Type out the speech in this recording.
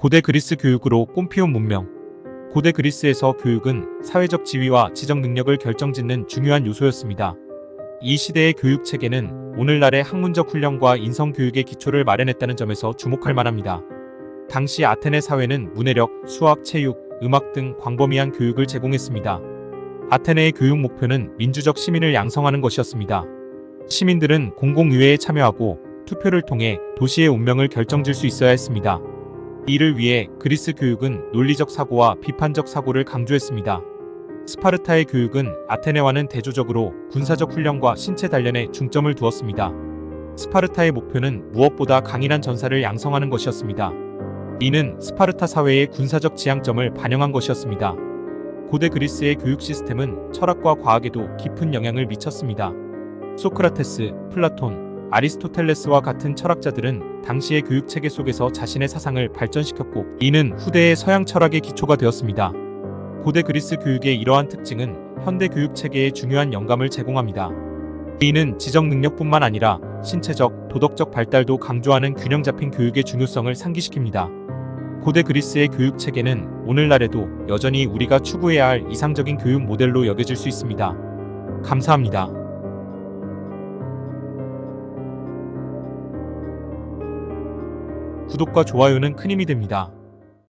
고대 그리스 교육으로 꼼피온 문명. 고대 그리스에서 교육은 사회적 지위와 지적 능력을 결정짓는 중요한 요소였습니다. 이 시대의 교육 체계는 오늘날의 학문적 훈련과 인성 교육의 기초를 마련했다는 점에서 주목할 만합니다. 당시 아테네 사회는 문해력, 수학, 체육, 음악 등 광범위한 교육을 제공했습니다. 아테네의 교육 목표는 민주적 시민을 양성하는 것이었습니다. 시민들은 공공의회에 참여하고 투표를 통해 도시의 운명을 결정질 수 있어야 했습니다. 이를 위해 그리스 교육은 논리적 사고와 비판적 사고를 강조했습니다. 스파르타의 교육은 아테네와는 대조적으로 군사적 훈련과 신체 단련에 중점을 두었습니다. 스파르타의 목표는 무엇보다 강인한 전사를 양성하는 것이었습니다. 이는 스파르타 사회의 군사적 지향점을 반영한 것이었습니다. 고대 그리스의 교육 시스템은 철학과 과학에도 깊은 영향을 미쳤습니다. 소크라테스, 플라톤, 아리스토텔레스와 같은 철학자들은 당시의 교육 체계 속에서 자신의 사상을 발전시켰고 이는 후대의 서양 철학의 기초가 되었습니다. 고대 그리스 교육의 이러한 특징은 현대 교육 체계에 중요한 영감을 제공합니다. 이는 지적 능력뿐만 아니라 신체적, 도덕적 발달도 강조하는 균형 잡힌 교육의 중요성을 상기시킵니다. 고대 그리스의 교육 체계는 오늘날에도 여전히 우리가 추구해야 할 이상적인 교육 모델로 여겨질 수 있습니다. 감사합니다. 구독과 좋아요는 큰 힘이 됩니다.